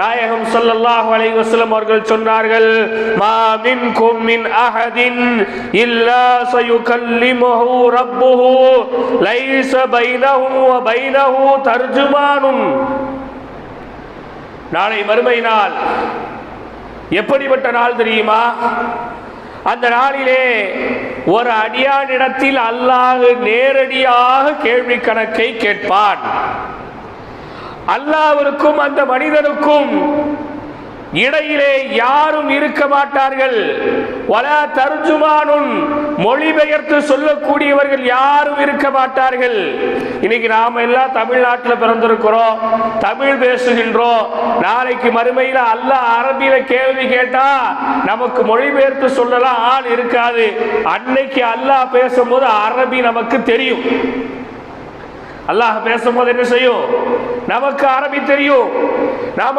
நாயகம் ஸல்லல்லாஹு அலைஹி வஸல்லம் அவர்கள் சொன்னார்கள் மா மின்கும் மின் அஹதின் இல்லா சயுகல்லிமுஹு ரப்புஹு லைஸ பைனஹு வ பைனஹு தர்ஜுமானுன். நாளை மறுமை நாள். எப்படிப்பட்ட நாள் தெரியுமா? அந்த நாளிலே ஒரு அடியானிடத்தில் அல்லாஹ் நேரடியாக கேள்வி கணக்கை கேட்பான். அல்லாவிற்கும் அந்த மனிதனுக்கும் இடையிலே யாரும் இருக்க மாட்டார்கள். வல தர்ஜுமானுன் மொழிபெயர்த்து சொல்லக்கூடியவர்கள் யாரும் இருக்க மாட்டார்கள். இன்னைக்கு நாம எல்லாம் தமிழ்நாட்டில் பிறந்திருக்கிறோம் தமிழ் பேசுகின்றோம். நாளைக்கு மறுமையில் அல்லாஹ் அரபியில கேள்வி கேட்டா நமக்கு மொழிபெயர்த்து சொல்லலாம் ஆள் இருக்காது. அன்னைக்கு அல்லாஹ் பேசும்போது அரபி நமக்கு தெரியும். அல்லாஹ் பேசும்போது என்ன செய்யும்? நமக்கு அரபி தெரியும். நாம